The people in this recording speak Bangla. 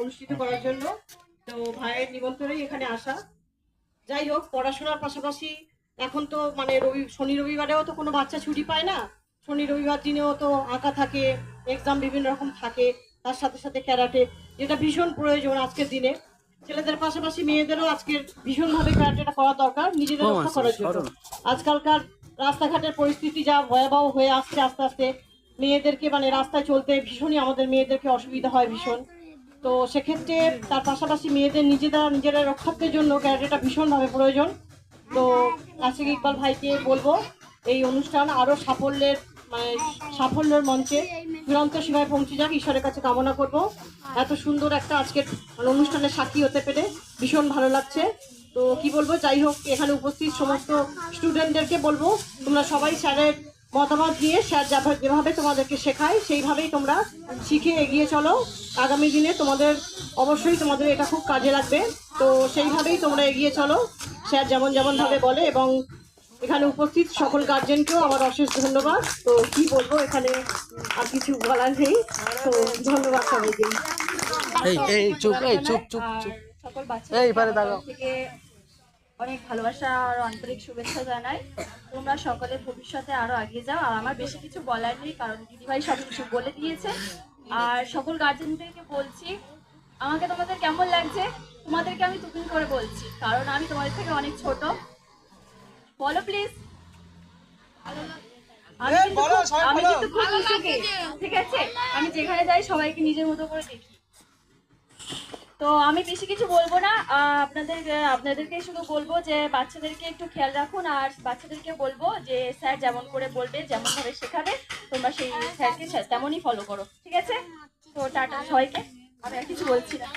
অনুষ্ঠিত করার জন্য। তো ভাইয়ের নিমন্ত্রণেই এখানে আসা। যাই হোক পড়াশোনার পাশাপাশি এখন তো মানে রবি শনি রবিবারেও তো কোনো বাচ্চা ছুটি পায় না। শনি রবিবার দিনেও তো আঁকা থাকে এক্সাম বিভিন্ন রকম থাকে তার সাথে সাথে ক্যারাটে যেটা ভীষণ প্রয়োজন আজকের দিনে। ছেলেদের পাশাপাশি মেয়েদেরও আজকের ভীষণভাবে ক্যারাটেটা করা দরকার নিজেদের রক্ষা করার জন্য। আজকালকার রাস্তাঘাটের পরিস্থিতি যা ভয়াবহ হয়ে আসছে আস্তে আস্তে মেয়েদেরকে মানে রাস্তায় চলতে ভীষণই আমাদের মেয়েদেরকে অসুবিধা হয় ভীষণ। তো সেক্ষেত্রে তার পাশাপাশি মেয়েদের নিজেরা নিজেরা রক্ষার্থের জন্য ক্যারাটেটা ভীষণভাবে প্রয়োজন। তো আশিক ইকবাল ভাইকে বলব, এই অনুষ্ঠান আরও সাফল্যের মানে সাফল্যের মঞ্চে চূড়ান্ত সীমায় পৌঁছে যাক, ঈশ্বরের কাছে কামনা করব। এত সুন্দর একটা আজকের মানে অনুষ্ঠানের সাক্ষী হতে পেরে ভীষণ ভালো লাগছে। তো কি বলব, যাই হোক, এখানে উপস্থিত সমস্ত স্টুডেন্টদেরকে বলব, তোমরা সবাই স্যারের মতামত দিয়ে স্যার যাভা- যেভাবে তোমাদেরকে শেখায় সেইভাবেই তোমরা শিখে এগিয়ে চলো। আগামী দিনে তোমাদের অবশ্যই তোমাদের এটা খুব কাজে লাগবে। তো সেইভাবেই তোমরা এগিয়ে চলো। স্যার যেমন যেমনভাবে বলে এবং এখানে উপস্থিত সকল গার্জেনকেও আমার অশেষ ধন্যবাদ। তো কি বলব এখানে আর কিছু বলার নেই। তো ধন্যবাদ সবাইকে। এই চুপ এই চুপ চুপ আর চুপ। সকল এই, বাচ্চাদের পারে দাঁড়াও। থেকে অনেক ভালোবাসা আর আন্তরিক শুভেচ্ছা জানাই। তোমরা সকলে ভবিষ্যতে আরও এগিয়ে যাও। আর আমার বেশি কিছু বলার নেই কারণ দিদিভাই সব কিছু বলে দিয়েছে। আর সকল গার্জেনদেরকে বলছি আমাকে তোমাদের কেমন লাগছে? তোমাদেরকে আমি তুতুন করে বলছি কারণ আমি তোমাদের থেকে অনেক ছোট। বলো প্লিজ আমি কিন্তু খুব- ঠিক আছে? আমি যেখানে যাই সবাইকে নিজের মতো করে দেখি। তো আমি বেশি কিছু বলব না। আপনাদের, আপনাদেরকে শুধু বলব যে, বাচ্চাদেরকে একটু খেয়াল রাখুন আর বাচ্চাদেরকে বলব যে, স্যার যেমন করে বলবে যেমন ভাবে শেখাবে, তোমরা সেই স্যারকে তেমনই ফলো করো। ঠিক আছে? তো টাটা সবাইকে। আমি আর কিছু বলছি না।